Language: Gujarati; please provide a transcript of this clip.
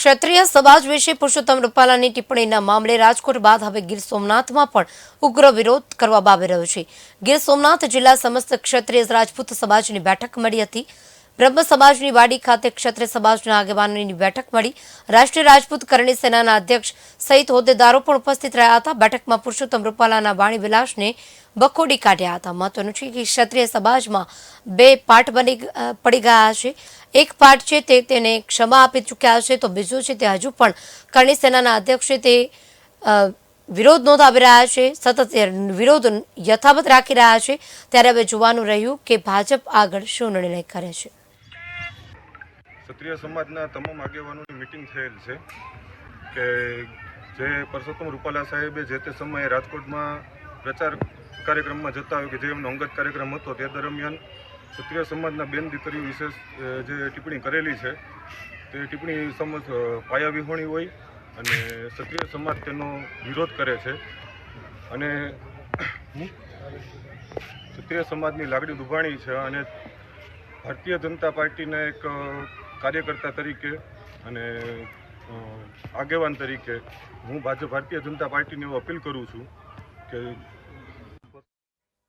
ક્ષત્રિય સમાજ વિશે પુરુષોત્તમ રૂપાલાની ટિપ્પણીના મામલે રાજકોટ બાદ હવે ગીર સોમનાથમાં પણ ઉગ્ર વિરોધ કરવામાં આવી રહ્યો છે. ગીર સોમનાથ જિલ્લા સમસ્ત ક્ષત્રિય રાજપૂત સમાજની બેઠક મળી હતી. બ્રહ્મ સમાજની વાડી ખાતે ક્ષત્રિય સમાજના આગેવાનોની બેઠક મળી. રાષ્ટ્રીય રાજપૂત કરણી સેનાના અધ્યક્ષ સહિત હોદ્દેદારો પણ ઉપસ્થિત રહ્યા હતા. બેઠકમાં પુરુષોત્તમ રૂપાલાના વાણી વિલાસને બખોડી કાઢ્યા હતા. મહત્વનું છે કે ક્ષત્રિય સમાજમાં બે પાઠ બની પડી ગયા છે. એક પાઠ છે તે તેને ક્ષમા આપી ચૂક્યા છે તો બીજું છે તે હજુ પણ કરણી સેનાના અધ્યક્ષ તે વિરોધ નોંધાવી રહ્યા છે. સતત વિરોધ યથાવત રાખી રહ્યા છે. ત્યારે હવે જોવાનું રહ્યું કે ભાજપ આગળ શું નિર્ણય કરે છે. ક્ષત્રિય સમાજના તમામ આગેવાનોની મિટિંગ થયેલ છે કે જે પરસોત્તમ રૂપાલા સાહેબે જે તે સમયે રાજકોટમાં પ્રચાર કાર્યક્રમમાં જતા હોય કે જે એમનો અંગત કાર્યક્રમ હતો તે દરમિયાન ક્ષત્રિય સમાજના બેન દીકરીઓ વિશે જે ટિપ્પણી કરેલી છે તે ટિપ્પણી સમજ પાયાવિહોણી હોય અને ક્ષત્રિય સમાજ તેનો વિરોધ કરે છે અને ક્ષત્રિય સમાજની લાગણી દુભાણી છે અને ભારતીય જનતા પાર્ટીના એક કાર્યકર્તા તરીકે અને આગેવાન તરીકે હું ભાજપ, ભારતીય જનતા પાર્ટીને એવું અપીલ કરું છું કે